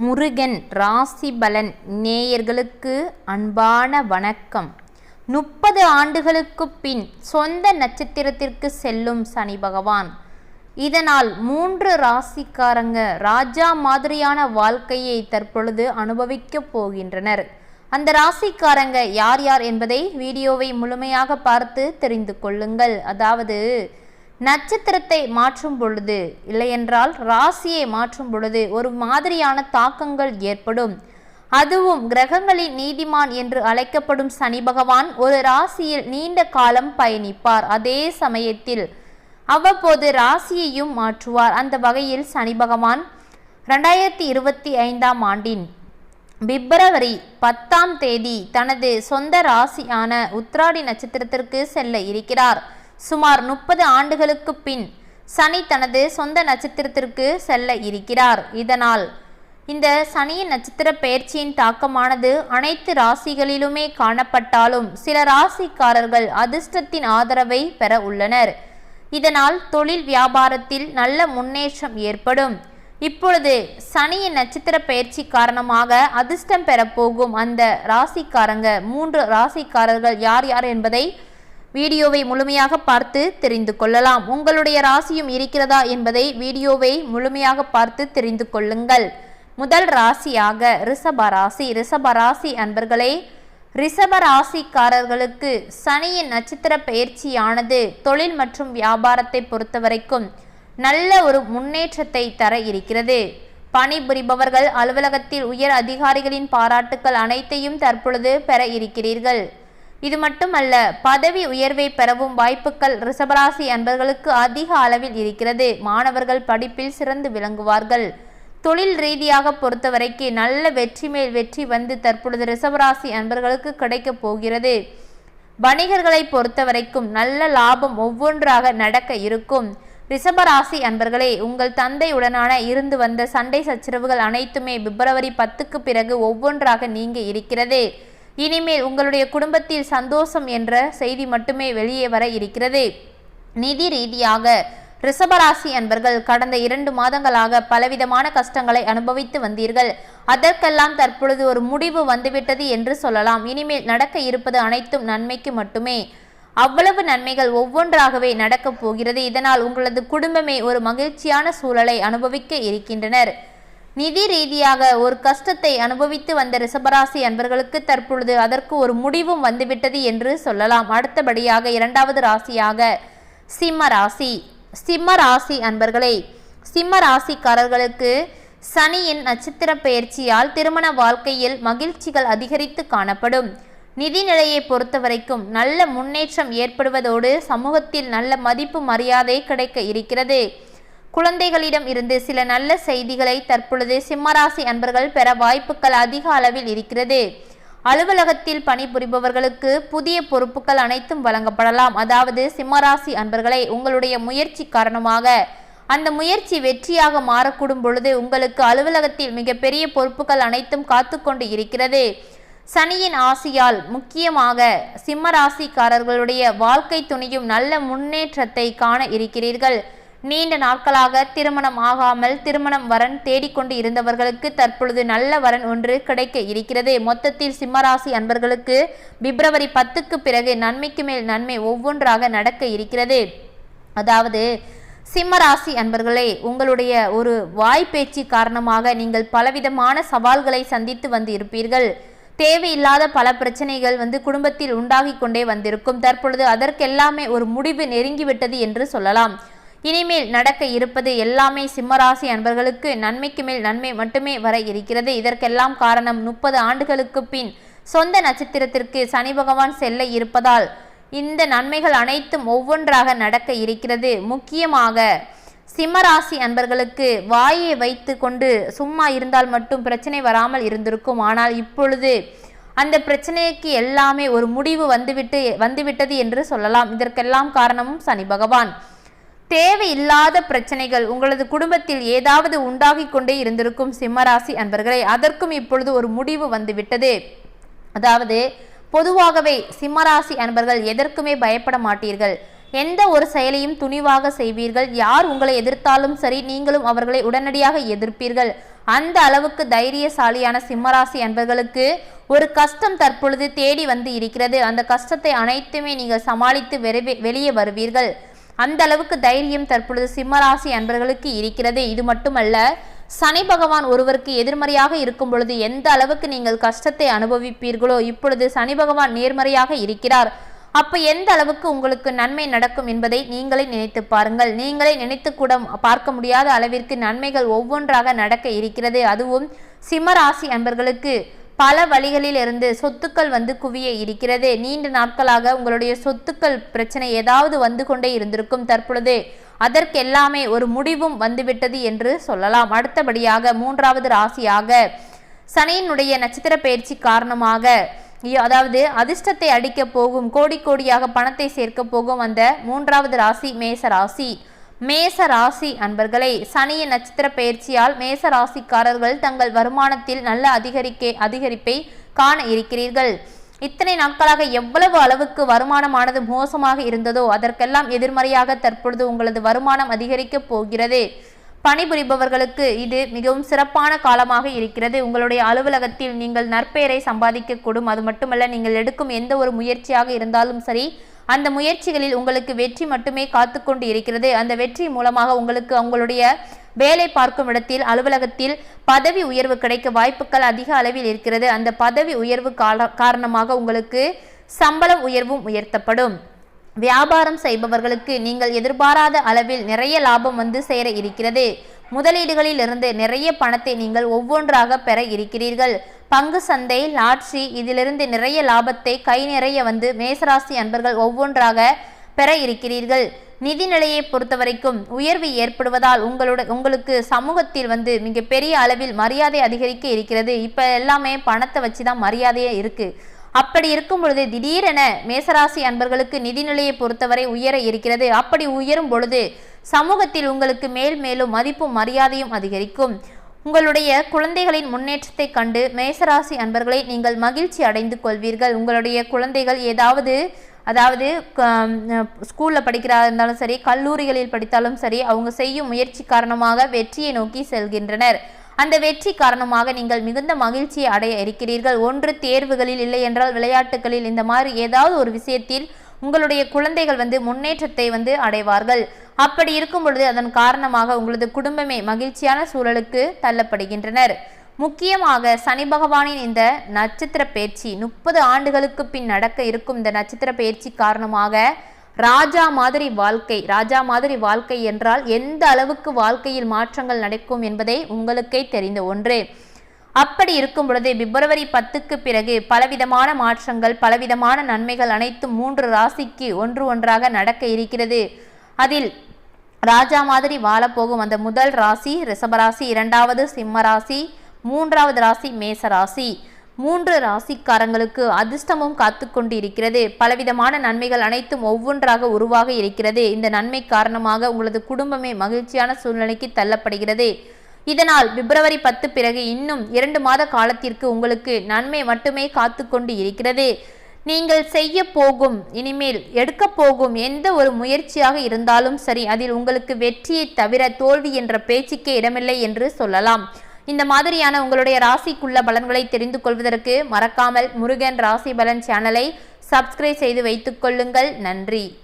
முருகன் ராசி பலன் நேயர்களுக்கு அன்பான வணக்கம். முப்பது ஆண்டுகளுக்கு பின் சொந்த நட்சத்திரத்திற்கு செல்லும் சனி பகவான். இதனால் மூன்று ராசிக்காரங்க ராஜா மாதிரியான வாழ்க்கையை தற்பொழுது அனுபவிக்கப் போகின்றனர். அந்த ராசிக்காரங்க யார் யார் என்பதை வீடியோவை முழுமையாக பார்த்து தெரிந்து கொள்ளுங்கள். அதாவது நட்சத்திரத்தை மாற்றும் பொழுது இல்லையென்றால் ராசியை மாற்றும் பொழுது ஒரு மாதிரியான தாக்கங்கள் ஏற்படும். அதுவும் கிரகங்களின் நீதிமான் என்று அழைக்கப்படும் சனி பகவான் ஒரு ராசியில் நீண்ட காலம் பயணிப்பார். அதே சமயத்தில் அவ்வப்போது ராசியையும் மாற்றுவார். அந்த வகையில் சனி பகவான் ரெண்டாயிரத்தி இருபத்தி ஐந்தாம் ஆண்டின் பிப்ரவரி பத்தாம் தேதி தனது சொந்த ராசியான உத்ராடி நட்சத்திரத்திற்கு செல்ல இருக்கிறார். சுமார் முப்பது ஆண்டுகளுக்கு பின் சனி தனது சொந்த நட்சத்திரத்திற்கு செல்ல இருக்கிறார். இதனால் இந்த சனியின் நட்சத்திர பெயர்ச்சியின் தாக்கமானது அனைத்து ராசிகளிலுமே காணப்பட்டாலும் சில ராசிக்காரர்கள் அதிர்ஷ்டத்தின் ஆதரவை பெற உள்ளனர். இதனால் தொழில் வியாபாரத்தில் நல்ல முன்னேற்றம் ஏற்படும். இப்பொழுது சனியின் நட்சத்திர பயிற்சி காரணமாக அதிர்ஷ்டம் பெறப்போகும் அந்த ராசிக்காரங்க மூன்று ராசிக்காரர்கள் யார் யார் என்பதை வீடியோவை முழுமையாக பார்த்து தெரிந்து கொள்ளலாம். உங்களுடைய ராசியும் இருக்கிறதா என்பதை வீடியோவை முழுமையாக பார்த்து தெரிந்து கொள்ளுங்கள். முதல் ராசியாக ரிஷப ராசி. ரிஷப ராசி அன்பர்களே ரிஷப ராசிக்காரர்களுக்கு சனியின் நட்சத்திர பயிற்சியானது தொழில் மற்றும் வியாபாரத்தை பொறுத்தவரைக்கும் நல்ல ஒரு முன்னேற்றத்தை தர இருக்கிறது. பணிபுரிபவர்கள் அலுவலகத்தில் உயர் அதிகாரிகளின் பாராட்டுக்கள் அனைத்தையும் தற்பொழுது பெற இருக்கிறீர்கள். இது மட்டுமல்ல பதவி உயர்வை பெறவும் வாய்ப்புகள் ரிஷபராசி அன்பர்களுக்கு அதிக அளவில் இருக்கிறது. மாணவர்கள் படிப்பில் சிறந்து விளங்குவார்கள். தொழில் ரீதியாக பொறுத்தவரைக்கு நல்ல வெற்றி மேல் வெற்றி வந்து தற்பொழுது ரிஷபராசி அன்பர்களுக்கு கிடைக்கப் போகிறது. வணிகர்களை பொறுத்தவரைக்கும் நல்ல லாபம் ஒவ்வொன்றாக நடக்க இருக்கும். ரிஷபராசி அன்பர்களே உங்கள் தந்தையுடனான இருந்து வந்த சண்டை சச்சரவுகள் அனைத்துமே பிப்ரவரி பத்துக்கு பிறகு ஒவ்வொன்றாக நீங்க இருக்கிறது. இனிமேல் உங்களுடைய குடும்பத்தில் சந்தோஷம் என்ற செய்தி மட்டுமே வெளியே வர இருக்கிறது. நிதி ரீதியாக ரிஷபராசி அன்பர்கள் கடந்த இரண்டு மாதங்களாக பலவிதமான கஷ்டங்களை அனுபவித்து வந்தீர்கள். அதற்கெல்லாம் தற்பொழுது ஒரு முடிவு வந்துவிட்டது என்று சொல்லலாம். இனிமேல் நடக்க இருப்பது அனைத்தும் நன்மைக்கு மட்டுமே. அவ்வளவு நன்மைகள் ஒவ்வொன்றாகவே நடக்கப் போகிறது. இதனால் உங்களது குடும்பமே ஒரு மகிழ்ச்சியான சூழலை அனுபவிக்க இருக்கின்றனர். நிதி ரீதியாக ஒரு கஷ்டத்தை அனுபவித்து வந்த ரிஷபராசி அன்பர்களுக்கு தற்பொழுது அதற்கு ஒரு முடிவும் வந்துவிட்டது என்று சொல்லலாம். அடுத்தபடியாக இரண்டாவது ராசியாக சிம்ம ராசி. சிம்ம ராசி அன்பர்களே சிம்ம ராசிக்காரர்களுக்கு சனியின் நட்சத்திர பெயர்ச்சியால் திருமண வாழ்க்கையில் மகிழ்ச்சிகள் அதிகரித்து காணப்படும். நிதிநிலையை பொறுத்தவரைக்கும் நல்ல முன்னேற்றம் ஏற்படுவதோடு சமூகத்தில் நல்ல மதிப்பு மரியாதை கிடைக்க இருக்கிறது. குழந்தைகளிடம் இருந்து சில நல்ல செய்திகளை தற்பொழுது சிம்மராசி அன்பர்கள் பெற வாய்ப்புகள் அதிக அளவில் இருக்கிறது. அலுவலகத்தில் பணிபுரிபவர்களுக்கு புதிய பொறுப்புகள் அனைத்தும் வழங்கப்படலாம். அதாவது சிம்மராசி அன்பர்களை உங்களுடைய முயற்சி காரணமாக அந்த முயற்சி வெற்றியாக மாறக்கூடும் பொழுது உங்களுக்கு அலுவலகத்தில் மிகப்பெரிய பொறுப்புகள் அனைத்தும் காத்து கொண்டு இருக்கிறது. சனியின் ஆசியால் முக்கியமாக சிம்மராசிக்காரர்களுடைய வாழ்க்கை துணியும் நல்ல முன்னேற்றத்தை காண இருக்கிறீர்கள். நீண்ட நாட்களாக திருமணம் ஆகாமல் திருமணம் வரன் தேடிக்கொண்டு இருந்தவர்களுக்கு தற்பொழுது நல்ல வரன் ஒன்று கிடைக்க இருக்கிறது. மொத்தத்தில் சிம்மராசி அன்பர்களுக்கு பிப்ரவரி பத்துக்கு பிறகு நன்மைக்கு மேல் நன்மை ஒவ்வொன்றாக நடக்க இருக்கிறது. அதாவது சிம்மராசி அன்பர்களே உங்களுடைய ஒரு வாய்ப்பேச்சு காரணமாக நீங்கள் பலவிதமான சவால்களை சந்தித்து வந்து இருப்பீர்கள் தேவையில்லாத பல பிரச்சனைகள் வந்து குடும்பத்தில் உண்டாகி கொண்டே வந்திருக்கும். தற்பொழுது அதற்கெல்லாமே ஒரு முடிவு நெருங்கிவிட்டது என்று சொல்லலாம். இனிமேல் நடக்க இருப்பது எல்லாமே சிம்மராசி அன்பர்களுக்கு நன்மைக்கு மேல் நன்மை மட்டுமே வர இருக்கிறது. இதற்கெல்லாம் காரணம் முப்பது ஆண்டுகளுக்கு பின் சொந்த நட்சத்திரத்திற்கு சனி பகவான் செல்ல இருப்பதால் இந்த நன்மைகள் அனைத்தும் ஒவ்வொன்றாக நடக்க இருக்கிறது. முக்கியமாக சிம்மராசி அன்பர்களுக்கு வாயை வைத்து கொண்டு சும்மா இருந்தால் மட்டும் பிரச்சனை வராமல் இருந்திருக்கும். ஆனால் இப்பொழுது அந்த பிரச்சனைக்கு எல்லாமே ஒரு முடிவு வந்துவிட்டு வந்துவிட்டது என்று சொல்லலாம். இதற்கெல்லாம் காரணமும் சனி பகவான். தேவையில்லாத பிரச்சனைகள் உங்களது குடும்பத்தில் ஏதாவது உண்டாகி கொண்டே இருந்திருக்கும் சிம்மராசி அன்பர்களே அதற்கும் இப்பொழுது ஒரு முடிவு வந்துவிட்டது. அதாவது பொதுவாகவே சிம்மராசி அன்பர்கள் எதற்குமே பயப்பட மாட்டீர்கள். எந்த ஒரு செயலையும் துணிவாக செய்வீர்கள். யார் உங்களை எதிர்த்தாலும் சரி நீங்களும் அவர்களை உடனடியாக எதிர்ப்பீர்கள். அந்த அளவுக்கு தைரியசாலியான சிம்மராசி அன்பர்களுக்கு ஒரு கஷ்டம் தற்பொழுது தேடி வந்து இருக்கிறது. அந்த கஷ்டத்தை அனைத்துமே நீங்கள் சமாளித்து வெளியே வருவீர்கள். அந்த அளவுக்கு தைரியம் தற்பொழுது சிம்மராசி அன்பர்களுக்கு இருக்கிறது. இது மட்டுமல்ல சனி பகவான் ஒருவருக்கு எதிர்மறையாக இருக்கும் பொழுது எந்த அளவுக்கு நீங்கள் கஷ்டத்தை அனுபவிப்பீர்களோ இப்பொழுது சனி பகவான் நேர்மறையாக இருக்கிறார். அப்ப எந்த அளவுக்கு உங்களுக்கு நன்மை நடக்கும் என்பதை நீங்களே நினைத்து பாருங்கள். நீங்களே நினைத்து கூட பார்க்க முடியாத அளவிற்கு நன்மைகள் ஒவ்வொன்றாக நடக்க இருக்கிறது. அதுவும் சிம்மராசி அன்பர்களுக்கு. பல வழிகளில் இருந்து சொத்துக்கள் வந்து குவிய இருக்கிறது. நீண்ட நாட்களாக உங்களுடைய சொத்துக்கள் பிரச்சனை ஏதாவது வந்து கொண்டே இருந்திருக்கும் தற்பொழுது. அதற்கெல்லாமே ஒரு முடிவும் வந்துவிட்டது என்று சொல்லலாம். அடுத்தபடியாக மூன்றாவது ராசியாக சனியினுடைய நட்சத்திர பயிற்சி காரணமாக அதாவது அதிர்ஷ்டத்தை அடிக்க போகும் கோடி கோடியாக பணத்தை சேர்க்க போகும் அந்த மூன்றாவது ராசி மேச ராசி மேச ராசி அன்பர்களே சனிய நட்சத்திர பயிற்சியால் மேச ராசிக்காரர்கள் தங்கள் வருமானத்தில் நல்ல அதிகரிக்க அதிகரிப்பை காண இருக்கிறீர்கள். இத்தனை நாட்களாக எவ்வளவு அளவுக்கு வருமானமானது மோசமாக இருந்ததோ அதற்கெல்லாம் எதிர்மறையாக தற்பொழுது உங்களது வருமானம் அதிகரிக்கப் போகிறது. பணிபுரிபவர்களுக்கு இது மிகவும் சிறப்பான காலமாக இருக்கிறது. உங்களுடைய அலுவலகத்தில் நீங்கள் நற்பெயரை சம்பாதிக்கக்கூடும். அது மட்டுமல்ல நீங்கள் எடுக்கும் எந்த ஒரு முயற்சியாக இருந்தாலும் சரி அந்த முயற்சிகளில் உங்களுக்கு வெற்றி மட்டுமே காத்துக்கொண்டு இருக்கிறது. அந்த வெற்றி மூலமாக உங்களுக்கு உங்களுடைய வேலை பார்க்கும் இடத்தில் அலுவலகத்தில் பதவி உயர்வு கிடைக்க வாய்ப்புகள் அதிக அளவில் இருக்கிறது. அந்த பதவி உயர்வு காரணமாக உங்களுக்கு சம்பளம் உயர்வும் உயர்த்தப்படும். வியாபாரம் செய்பவர்களுக்கு நீங்கள் எதிர்பாராத அளவில் நிறைய லாபம் வந்து சேர இருக்கிறது. முதலீடுகளில் இருந்து நிறைய பணத்தை நீங்கள் ஒவ்வொன்றாக பெற இருக்கிறீர்கள். பங்கு சந்தை லாட்சி இதிலிருந்து நிறைய லாபத்தை கை நிறைய வந்து மேசராசி அன்பர்கள் ஒவ்வொன்றாக பெற இருக்கிறீர்கள். நிதி நிலையை பொறுத்தவரைக்கும் உயர்வு ஏற்படுவதால் உங்களோட உங்களுக்கு சமூகத்தில் வந்து மிக பெரிய அளவில் மரியாதை அதிகரிக்க இருக்கிறது. இப்போ எல்லாமே பணத்தை வச்சு தான் மரியாதையே இருக்குது அப்படி இருக்கும் பொழுது திடீரென மேசராசி அன்பர்களுக்கு நிதிநிலையை பொறுத்தவரை உயர இருக்கிறது. அப்படி உயரும் பொழுது சமூகத்தில் உங்களுக்கு மேல் மேலும் மதிப்பும் மரியாதையும் அதிகரிக்கும். உங்களுடைய குழந்தைகளின் முன்னேற்றத்தை கண்டு மேசராசி அன்பர்களை நீங்கள் மகிழ்ச்சி அடைந்து கொள்வீர்கள். உங்களுடைய குழந்தைகள் ஏதாவது அதாவது ஸ்கூலில் படிக்கிறா இருந்தாலும் சரி கல்லூரிகளில் படித்தாலும் சரி அவங்க செய்யும் முயற்சி காரணமாக வெற்றியை நோக்கி செல்கின்றனர். அந்த வெற்றி காரணமாக நீங்கள் மிகுந்த மகிழ்ச்சியை அடைய இருக்கிறீர்கள். ஒன்று தேர்வுகளில் இல்லை என்றால் விளையாட்டுகளில் இந்த மாதிரி ஏதாவது ஒரு விஷயத்தில் உங்களுடைய குழந்தைகள் வந்து முன்னேற்றத்தை வந்து அடைவார்கள். அப்படி இருக்கும் பொழுது அதன் காரணமாக உங்களது குடும்பமே மகிழ்ச்சியான சூழலுக்கு தள்ளப்படுகின்றனர். முக்கியமாக சனி பகவானின் இந்த நட்சத்திர பயிற்சி முப்பது ஆண்டுகளுக்கு பின் நடக்க இருக்கும் இந்த நட்சத்திர பயிற்சி காரணமாக ராஜா மாதிரி வாழ்க்கை ராஜா மாதிரி வாழ்க்கை என்றால் எந்த அளவுக்கு வாழ்க்கையில் மாற்றங்கள் நடக்கும் என்பதை உங்களுக்கே தெரிந்த ஒன்று. அப்படி இருக்கும் பொழுது பிப்ரவரி பத்துக்கு பிறகு பலவிதமான மாற்றங்கள் பலவிதமான நன்மைகள் அனைத்தும் மூன்று ராசிக்கு ஒன்று ஒன்றாக நடக்க இருக்கிறது. அதில் ராஜா மாதிரி வாழப்போகும் அந்த முதல் ராசி ரிஷபராசி இரண்டாவது சிம்ம ராசி மூன்றாவது ராசி மேச ராசி. மூன்று ராசிக்காரங்களுக்கு அதிர்ஷ்டமும் காத்து கொண்டு இருக்கிறது பலவிதமான நன்மைகள் அனைத்தும் ஒவ்வொன்றாக உருவாக இருக்கிறது. இந்த நன்மை காரணமாக உங்களது குடும்பமே மகிழ்ச்சியான சூழ்நிலைக்கு தள்ளப்படுகிறது. இதனால் பிப்ரவரி பத்து பிறகு இன்னும் இரண்டு மாத காலத்திற்கு உங்களுக்கு நன்மை மட்டுமே காத்து கொண்டு இருக்கிறது. நீங்கள் செய்ய போகும் இனிமேல் எடுக்க போகும் எந்த ஒரு முயற்சியாக இருந்தாலும் சரி அதில் உங்களுக்கு வெற்றியை தவிர தோல்வி என்ற பேச்சுக்கே இடமில்லை என்று சொல்லலாம். இந்த மாதிரியான உங்களுடைய ராசிக்குள்ள பலன்களை தெரிந்து கொள்வதற்கு மறக்காமல் முருகன் ராசி பலன் சேனலை சப்ஸ்கிரைப் செய்து வைத்துக் கொள்ளுங்கள். நன்றி.